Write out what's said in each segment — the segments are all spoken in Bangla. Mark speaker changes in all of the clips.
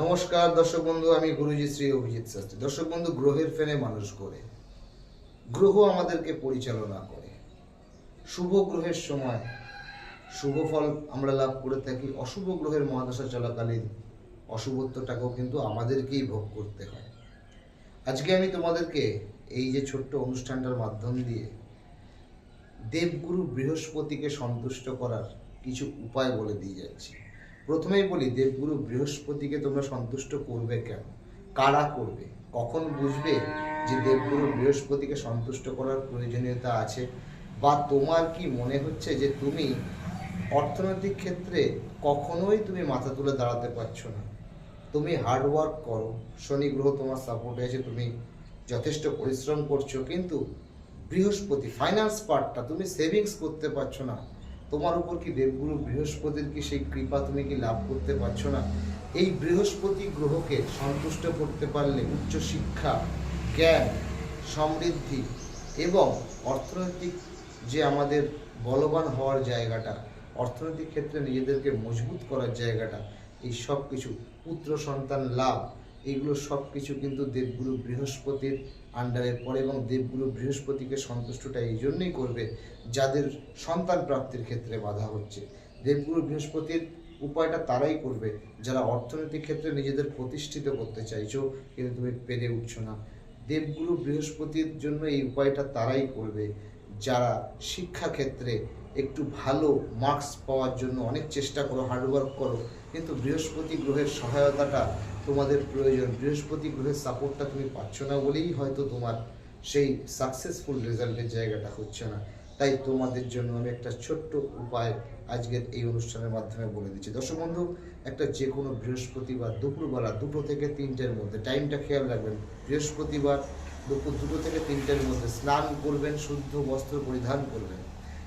Speaker 1: নমস্কার, দর্শক বন্ধু, আমি গুরুজি শ্রী অভিজিৎ শাস্ত্রী। দর্শক বন্ধু, গ্রহের ফেনে মানুষ করে, গ্রহ আমাদেরকে পরিচালনা করে। শুভ গ্রহের সময়, শুভ ফল আমরা লাভ করে থাকি। অশুভ গ্রহের মহাদশা চলাকালীন অশুভত্বটাকেও কিন্তু আমাদেরকেই ভোগ করতে হয়। আজকে আমি তোমাদেরকে এই যে ছোট্ট অনুষ্ঠানটার মাধ্যম দিয়ে দেবগুরু বৃহস্পতিকে সন্তুষ্ট করার কিছু উপায় বলে দিয়ে যাচ্ছি। প্রথমেই বলি দেবগুরু বৃহস্পতিকে তোমরা সন্তুষ্ট করবে কেন? কারা করবে? কখন বুঝবে যে দেবগুরু বৃহস্পতিকে সন্তুষ্ট করার প্রয়োজনীয়তা আছে? বা তোমার কি মনে হচ্ছে যে তুমি অর্থনৈতিক ক্ষেত্রে কখনোই তুমি মাথা তুলে দাঁড়াতে পারছ না? তুমি হার্ডওয়ার্ক করো, শনি গ্রহ তোমার সাপোর্টে আছে তুমি যথেষ্ট পরিশ্রম করছ, কিন্তু বৃহস্পতি ফাইন্যান্স পার্টটা তুমি সেভিংস করতে পারছ না। তোমার উপর কি দেবগুরু বৃহস্পতির কি সেই কৃপা তুমি কি লাভ করতে পারছ না? এই বৃহস্পতি গ্রহকে সন্তুষ্ট করতে পারলে উচ্চ শিক্ষা, জ্ঞান, সমৃদ্ধি এবং অর্থনৈতিক যে আমাদের বলবান হওয়ার জায়গাটা, অর্থনৈতিক ক্ষেত্রে নিজেদেরকে মজবুত করার জায়গাটা, এই সব কিছু পুত্র সন্তান লাভ এগুলো সব কিছু কিন্তু দেবগুরু বৃহস্পতির আন্ডারে পড়ে এবং দেবগুরু বৃহস্পতিকে সন্তুষ্টটা এই জন্যই করবে যাদের সন্তান প্রাপ্তির ক্ষেত্রে বাধা হচ্ছে। দেবগুরু বৃহস্পতির উপায়টা তারাই করবে। যারা অর্থনৈতিক ক্ষেত্রে নিজেদের প্রতিষ্ঠিত করতে চাইছো, কিন্তু তুমি পেরে উঠছো না। দেবগুরু বৃহস্পতির জন্য এই উপায়টা তারাই করবে। যারা শিক্ষা ক্ষেত্রে একটু ভালো মার্কস পাওয়ার জন্য অনেক চেষ্টা করো হার্ডওয়ার্ক করো, কিন্তু বৃহস্পতি গ্রহের সহায়তাটা তোমাদের প্রয়োজন। বৃহস্পতি গ্রহের সাপোর্টটা তুমি পাচ্ছ না বলেই হয়তো তোমার সেই সাকসেসফুল রেজাল্টের জায়গাটা হচ্ছে না। তাই তোমাদের জন্য আমি একটা ছোট্ট উপায় আজকের এই অনুষ্ঠানের মাধ্যমে বলে দিচ্ছি। দর্শক বন্ধু, একটা যে কোনো বৃহস্পতিবার দুপুরবেলা দুটো থেকে তিনটের মধ্যে টাইমটা খেয়াল রাখবেন, বৃহস্পতিবার দুপুর দুটো থেকে তিনটের মধ্যে স্নান করবেন, শুদ্ধ বস্ত্র পরিধান করবেন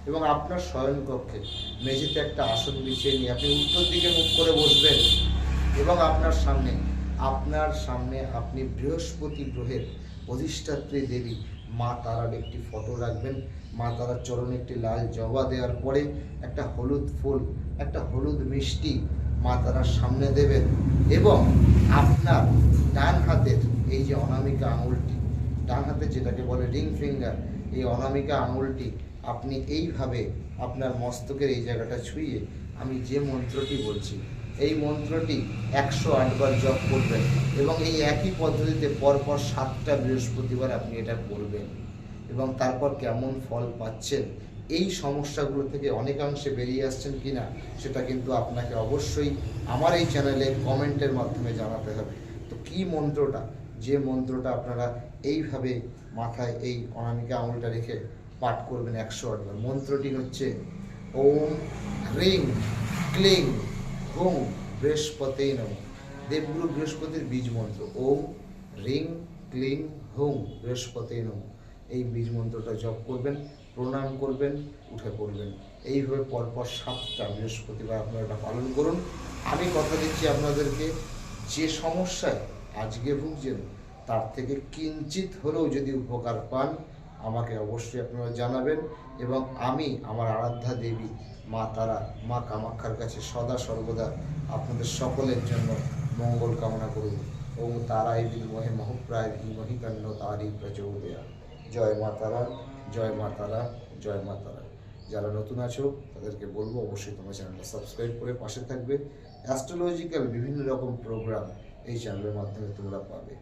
Speaker 1: এবং আপনার শয়নকক্ষে মেঝেতে একটা আসন বিছিয়ে নিয়ে আপনি উত্তর দিকে মুখ করে বসবেন এবং আপনার সামনে আপনার সামনে আপনি বৃহস্পতি গ্রহের অধিষ্ঠাত্রী দেবী মা তারার একটি ফটো রাখবেন। মা তারার চরণে একটি লাল জবা দেওয়ার পরে একটা হলুদ ফুল, একটা হলুদ মিষ্টি মা তারার সামনে দেবেন এবং আপনার ডান হাতের এই যে অনামিকা আঙুলটি ডান হাতে যেটাকে বলে রিং ফিঙ্গার, এই অনামিকা আঙুলটি আপনি এইভাবে আপনার মস্তকের এই জায়গাটা ছুঁয়ে আমি যে মন্ত্রটি বলছি, এই মন্ত্রটি একশো আটবার জপ করবেন এবং এই একই পদ্ধতিতে পরপর সাতটা বৃহস্পতিবার আপনি এটা করবেন এবং তারপর কেমন ফল পাচ্ছেন, এই সমস্যাগুলো থেকে অনেকাংশে বেরিয়ে আসছেন কিনা সেটা কিন্তু আপনাকে অবশ্যই আমার এই চ্যানেলে কমেন্টের মাধ্যমে জানাতে হবে। তো কি মন্ত্রটা? যে মন্ত্রটা আপনারা এইভাবে মাথায় এই অনামিকা আঙুলটা রেখে পাঠ করবেন একশো আটবার। মন্ত্রটি হচ্ছে, ওম হ্রিং ক্লিং হুং বৃহস্পতি নম। দেবগুরু বৃহস্পতির বীজ মন্ত্র, ওম রিং ক্লিং হুং বৃহস্পতি নম। এই বীজ মন্ত্রটা জপ করবেন, প্রণাম করবেন, উঠে পড়বেন। এইভাবে পরপর সাতটা বৃহস্পতিবার আপনারা এটা পালন করুন। আমি কথা দিচ্ছি আপনাদেরকে, যে সমস্যায় আজকে ভুগছেন তার থেকে কিঞ্চিত হলেও যদি উপকার পান, আমাকে অবশ্যই আপনারা জানাবেন এবং আমি আমার আরাধ্যা দেবী, মা তারা, মা কামাক্ষার কাছে সদা সর্বদা আপনাদের সকলের জন্য মঙ্গল কামনা করব ওম তারাই বিলমহে মহপ্রায় ধীমহি কন্ন তারি প্রচোদয়া। জয় মা তারা, জয় মা তারা, জয় মা তারা। যারা নতুন আছো, তাদেরকে বলব অবশ্যই তোমার চ্যানেলটা সাবস্ক্রাইব করে পাশে থাকবে। অ্যাস্ট্রোলজিক্যাল বিভিন্ন রকম প্রোগ্রাম এই চ্যানেলের মাধ্যমে তোমরা পাবে।